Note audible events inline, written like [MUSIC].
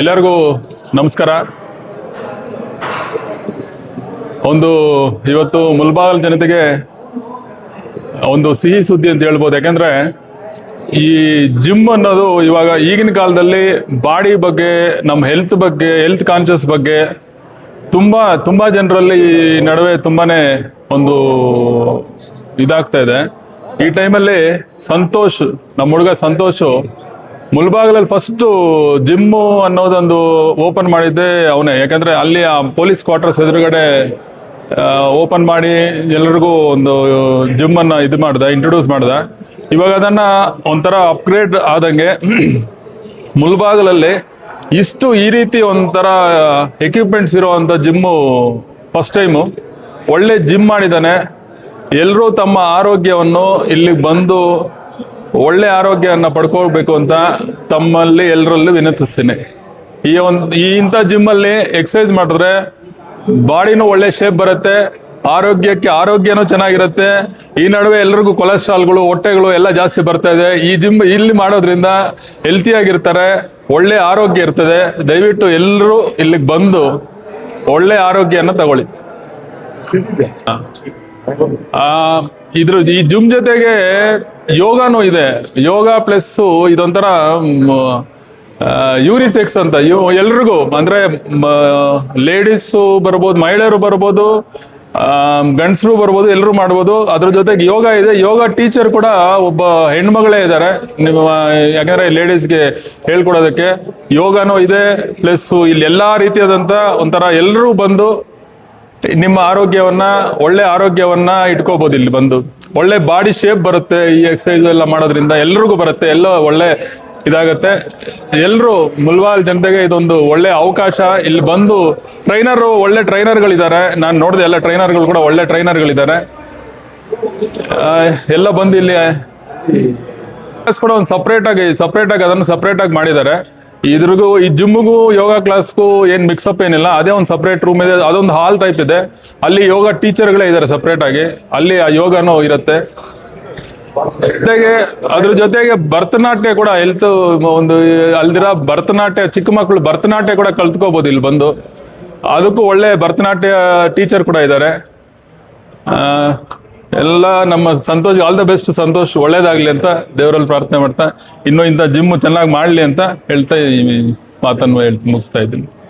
ಎಲ್ಲರಿಗೂ ನಮಸ್ಕಾರ. ಒಂದು ಇವತ್ತು ಮುಲ್ಬಾಗಲ್ ಜನತೆಗೆ ಒಂದು ಸಿಹಿ ಸುದ್ದಿ ಅಂತ ಹೇಳ್ಬೋದು. ಯಾಕಂದ್ರೆ ಈ ಜಿಮ್ ಅನ್ನೋದು ಇವಾಗ ಈಗಿನ ಕಾಲದಲ್ಲಿ ಬಾಡಿ ಬಗ್ಗೆ ನಮ್ಮ ಹೆಲ್ತ್ ಬಗ್ಗೆ ಹೆಲ್ತ್ ಕಾನ್ಷಿಯಸ್ ಬಗ್ಗೆ ತುಂಬ ತುಂಬ ಜನರಲ್ಲಿ ನಡುವೆ ತುಂಬಾ ಒಂದು ಇದಾಗ್ತಾ ಇದೆ. ಈ ಟೈಮಲ್ಲಿ ಸಂತೋಷ್, ನಮ್ಮ ಹುಡುಗ ಸಂತೋಷು ಮುಲ್ಬಾಗಲಲ್ಲಿ ಫಸ್ಟು ಜಿಮ್ಮು ಅನ್ನೋದೊಂದು ಓಪನ್ ಮಾಡಿದ್ದೆ ಅವನೇ. ಯಾಕಂದರೆ ಅಲ್ಲಿ ಆ ಪೊಲೀಸ್ ಕ್ವಾರ್ಟರ್ಸ್ ಎದುರುಗಡೆ ಓಪನ್ ಮಾಡಿ ಎಲ್ಲರಿಗೂ ಒಂದು ಜಿಮ್ಮನ್ನು ಇದು ಮಾಡ್ದೆ ಇಂಟ್ರೊಡ್ಯೂಸ್ ಮಾಡ್ದೆ. ಇವಾಗ ಅದನ್ನು ಒಂಥರ ಅಪ್ಗ್ರೇಡ್ ಆದಂಗೆ [CLEARS THROAT] ಮುಲ್ಬಾಗ್ಲಲ್ಲಿ ಇಷ್ಟು ಈ ರೀತಿ ಒಂಥರ ಎಕ್ವಿಪ್ಮೆಂಟ್ಸ್ ಇರೋವಂಥ ಜಿಮ್ಮು ಫಸ್ಟ್ ಟೈಮು ಒಳ್ಳೆ ಜಿಮ್ ಮಾಡಿದ್ದಾನೆ. ಎಲ್ಲರೂ ತಮ್ಮ ಆರೋಗ್ಯವನ್ನು ಇಲ್ಲಿಗೆ ಬಂದು ಒಳ್ಳೆ ಆರೋಗ್ಯವನ್ನು ಪಡ್ಕೊಳ್ಬೇಕು ಅಂತ ತಮ್ಮಲ್ಲಿ ಎಲ್ಲರಲ್ಲೂ ವಿನಂತಿಸ್ತೀನಿ. ಈ ಒಂದು ಈ ಇಂಥ ಜಿಮ್ಮಲ್ಲಿ ಎಕ್ಸಸೈಸ್ ಮಾಡಿದ್ರೆ ಬಾಡಿನೂ ಒಳ್ಳೆ ಶೇಪ್ ಬರುತ್ತೆ ಆರೋಗ್ಯಕ್ಕೆ ಆರೋಗ್ಯನೂ ಚೆನ್ನಾಗಿರುತ್ತೆ ಈ ನಡುವೆ ಎಲ್ರಿಗೂ ಕೊಲೆಸ್ಟ್ರಾಲ್ಗಳು ಹೊಟ್ಟೆಗಳು ಎಲ್ಲ ಜಾಸ್ತಿ ಬರ್ತಾ ಇದೆ. ಈ ಜಿಮ್ ಇಲ್ಲಿ ಮಾಡೋದ್ರಿಂದ ಹೆಲ್ತಿಯಾಗಿರ್ತಾರೆ ಒಳ್ಳೆ ಆರೋಗ್ಯ ಇರ್ತದೆ. ದಯವಿಟ್ಟು ಎಲ್ಲರೂ ಇಲ್ಲಿಗೆ ಬಂದು ಒಳ್ಳೆ ಆರೋಗ್ಯನ ತಗೊಳ್ಳಿ. ಇದ್ರ ಈ ಜುಮ್ ಜೊತೆಗೆ ಯೋಗಾನು ಇದೆ. ಯೋಗ ಪ್ಲಸ್ ಇದೊಂಥರ ಯೂರಿಸೆಕ್ಸ್ ಅಂತ. ಎಲ್ರಿಗೂ, ಅಂದ್ರೆ ಲೇಡೀಸು ಬರ್ಬೋದು, ಮಹಿಳೆಯರು ಬರ್ಬೋದು ಗಂಡಸರು ಬರ್ಬೋದು ಎಲ್ಲರೂ ಮಾಡ್ಬೋದು. ಅದ್ರ ಜೊತೆಗೆ ಯೋಗ ಇದೆ. ಯೋಗ ಟೀಚರ್ ಕೂಡ ಒಬ್ಬ ಹೆಣ್ಮಗಳೇ ಇದ್ದಾರೆ. ನಿಮ್ಮ, ಯಾಕಂದ್ರೆ ಲೇಡೀಸ್ಗೆ ಹೇಳ್ಕೊಡೋದಕ್ಕೆ ಯೋಗನೂ ಇದೆ ಪ್ಲಸ್ ಇಲ್ಲಿ ಎಲ್ಲಾ ರೀತಿಯಾದಂಥ ಒಂಥರ ಎಲ್ಲರೂ ಬಂದು ನಿಮ್ಮ ಆರೋಗ್ಯವನ್ನ, ಒಳ್ಳೆ ಆರೋಗ್ಯವನ್ನ ಇಟ್ಕೋಬಹುದು ಇಲ್ಲಿ ಬಂದು. ಒಳ್ಳೆ ಬಾಡಿ ಶೇಪ್ ಬರುತ್ತೆ ಈ ಎಕ್ಸಸೈಸ್ ಎಲ್ಲ ಮಾಡೋದ್ರಿಂದ. ಎಲ್ರಿಗೂ ಬರುತ್ತೆ, ಎಲ್ಲ ಒಳ್ಳೆ ಇದಾಗತ್ತೆ. ಎಲ್ಲರೂ ಮುಲ್ವಾಲ್ ಜನತೆಗೆ ಇದೊಂದು ಒಳ್ಳೆ ಅವಕಾಶ. ಇಲ್ಲಿ ಬಂದು ಟ್ರೈನರ್ ಒಳ್ಳೆ ಟ್ರೈನರ್ಗಳಿದ್ದಾರೆ ನಾನು ನೋಡಿದೆ ಎಲ್ಲ ಟ್ರೈನರ್ಗಳು ಕೂಡ ಒಳ್ಳೆ ಟ್ರೈನರ್ಗಳಿದ್ದಾರೆ ಎಲ್ಲ ಬಂದು ಇಲ್ಲಿ ಕೂಡ ಒಂದು ಸಪ್ರೇಟ್ ಆಗಿ ಸಪ್ರೇಟ್ ಆಗಿ ಅದನ್ನು ಸಪ್ರೇಟ್ ಆಗಿ ಮಾಡಿದ್ದಾರೆ. ಇದ್ರಿಗೂ ಈ ಜಿಮ್ಗೂ ಯೋಗ ಕ್ಲಾಸ್ಗೂ ಏನು ಮಿಕ್ಸಪ್ ಏನಿಲ್ಲ, ಅದೇ ಒಂದು ಸಪ್ರೇಟ್ ರೂಮ್ ಇದೆ, ಅದೊಂದು ಹಾಲ್ ಟೈಪ್ ಇದೆ. ಅಲ್ಲಿ ಯೋಗ ಟೀಚರ್ಗಳೇ ಇದ್ದಾರೆ ಸಪ್ರೇಟ್ ಆಗಿ. ಅಲ್ಲಿ ಆ ಯೋಗನೂ ಇರುತ್ತೆ. ಜೊತೆಗೆ ಅದ್ರ ಜೊತೆಗೆ ಭರತನಾಟ್ಯ ಕೂಡ ಹೆಲ್ತ್ ಒಂದು, ಅಲ್ದಿರ ಭರತನಾಟ್ಯ, ಚಿಕ್ಕ ಮಕ್ಕಳು ಭರತನಾಟ್ಯ ಕೂಡ ಕಲ್ತ್ಕೋಬಹುದು ಇಲ್ಲಿ ಬಂದು. ಅದಕ್ಕೂ ಒಳ್ಳೆ ಭರತನಾಟ್ಯ ಟೀಚರ್ ಕೂಡ ಇದ್ದಾರೆ ಎಲ್ಲ ನಮ್ಮ Santosh all the best Santosh, ಒಳ್ಳೇದಾಗ್ಲಿ ಅಂತ ದೇವರಲ್ಲಿ ಪ್ರಾರ್ಥನೆ ಮಾಡ್ತಾ, ಇನ್ನು ಇಂಥ ಜಿಮ್ ಚೆನ್ನಾಗಿ ಮಾಡಲಿ ಅಂತ ಹೇಳ್ತಾ ಈ ಮಾತನ್ನು ಹೇಳ್- ಮುಗಿಸ್ತಾ ಇದ್ದೀನಿ.